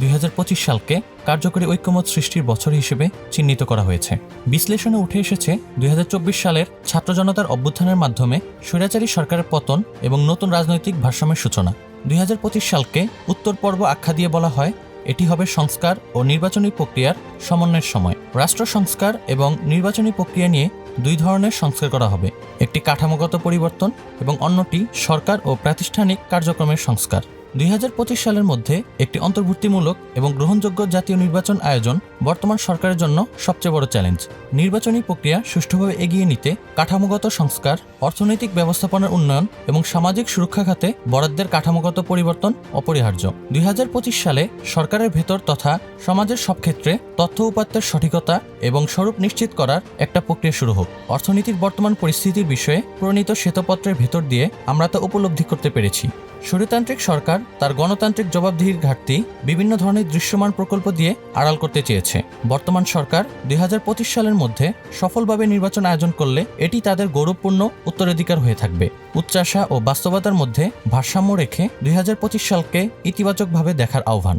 দুই হাজার পঁচিশ সালকে কার্যকরী ঐক্যমত সৃষ্টির বছর হিসেবে চিহ্নিত করা হয়েছে। বিশ্লেষণে উঠে এসেছে, দুই হাজার চব্বিশ সালের ছাত্র জনতার অভ্যুত্থানের মাধ্যমে স্বৈরাচারী সরকারের পতন এবং নতুন রাজনৈতিক ভারসাম্যের সূচনা। দুই হাজার পঁচিশ সালকে উত্তর পর্ব আখ্যা দিয়ে বলা হয়, এটি হবে সংস্কার ও নির্বাচনী প্রক্রিয়ার সমন্বয়ের সময়। রাষ্ট্র সংস্কার এবং নির্বাচনী প্রক্রিয়া নিয়ে দুই ধরনের সংস্কার করা হবে। একটি কাঠামোগত পরিবর্তন এবং অন্যটি সরকার ও প্রাতিষ্ঠানিক কার্যক্রমের সংস্কার। দুই হাজার পঁচিশ সালের মধ্যে একটি অন্তর্ভুক্তিমূলক এবং গ্রহণযোগ্য জাতীয় নির্বাচন আয়োজন বর্তমান সরকারের জন্য সবচেয়ে বড় চ্যালেঞ্জ। নির্বাচনী প্রক্রিয়া সুষ্ঠুভাবে এগিয়ে নিতে কাঠামোগত সংস্কার, অর্থনৈতিক ব্যবস্থাপনার উন্নয়ন এবং সামাজিক সুরক্ষা খাতে বরাদ্দের কাঠামোগত পরিবর্তন অপরিহার্য। দুই হাজার পঁচিশ সালে সরকারের ভেতর তথা সমাজের সব ক্ষেত্রে তথ্য উপাত্তের সঠিকতা এবং স্বরূপ নিশ্চিত করার একটা প্রক্রিয়া শুরু হোক। অর্থনীতির বর্তমান পরিস্থিতির বিষয়ে প্রণীত শ্বেতপত্রের ভেতর দিয়ে আমরা তা উপলব্ধি করতে পেরেছি। স্বৈরতান্ত্রিক সরকার তার গণতান্ত্রিক জবাবদিহির ঘাটতি বিভিন্ন ধরনের দৃশ্যমান প্রকল্প দিয়ে আড়াল করতে চেয়েছে। বর্তমান সরকার দুই হাজার পঁচিশ সালের মধ্যে সফলভাবে নির্বাচন আয়োজন করলে এটি তাদের গৌরবপূর্ণ উত্তরাধিকার হয়ে থাকবে। উচ্চাশা ও বাস্তবতার মধ্যে ভারসাম্য রেখে দুই হাজার পঁচিশ সালকে ইতিবাচকভাবে দেখার আহ্বান।